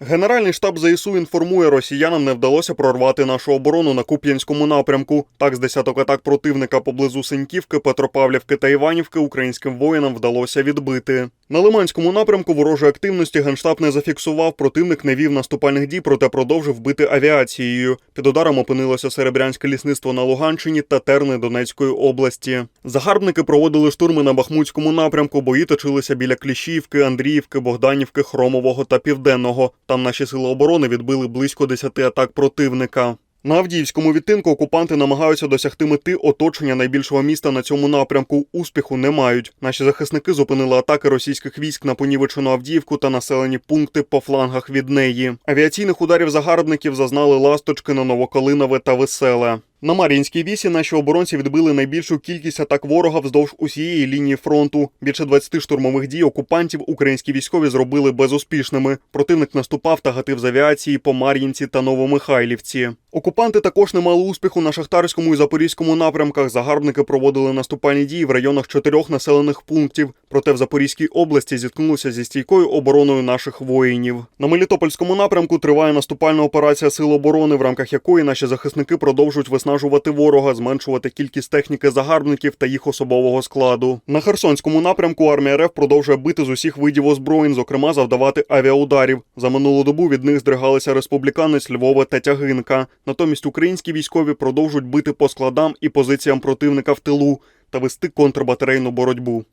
Генеральний штаб ЗСУ інформує, росіянам не вдалося прорвати нашу оборону на Куп'янському напрямку. Так, з десяток атак противника поблизу Синьківки, Петропавлівки та Іванівки українським воїнам вдалося відбити. На Лиманському напрямку ворожої активності генштаб не зафіксував. Противник не вів наступальних дій, проте продовжив бити авіацією. Під ударом опинилося Серебрянське лісництво на Луганщині та Терни Донецької області. Загарбники проводили штурми на Бахмутському напрямку. Бої точилися біля Кліщівки, Андріївки, Богданівки, Хромового та Південного. Там наші сили оборони відбили близько 10 атак противника. На Авдіївському відтинку окупанти намагаються досягти мети оточення найбільшого міста на цьому напрямку. Успіху не мають. Наші захисники зупинили атаки російських військ на понівечену Авдіївку та населені пункти по флангах від неї. Авіаційних ударів загарбників зазнали ласточки на Новокалинове та Веселе. На Мар'їнській вісі наші оборонці відбили найбільшу кількість атак ворога вздовж усієї лінії фронту. Більше 20 штурмових дій окупантів українські військові зробили безуспішними. Противник наступав та гатив з авіації по Мар'їнці та Новомихайлівці. Окупанти також не мали успіху на шахтарському і запорізькому напрямках. Загарбники проводили наступальні дії в районах чотирьох населених пунктів. Проте в Запорізькій області зіткнулися зі стійкою обороною наших воїнів. На Мелітопольському напрямку триває наступальна операція Сил оборони, в рамках якої наші захисники продовжують виснажувати ворога, зменшувати кількість техніки загарбників та їх особового складу. На Херсонському напрямку армія РФ продовжує бити з усіх видів озброєнь, зокрема завдавати авіаударів. За минулу добу від них здригалися республіканець Львова та Тягинка. Натомість українські військові продовжують бити по складам і позиціям противника в тилу та вести контрбатарейну боротьбу.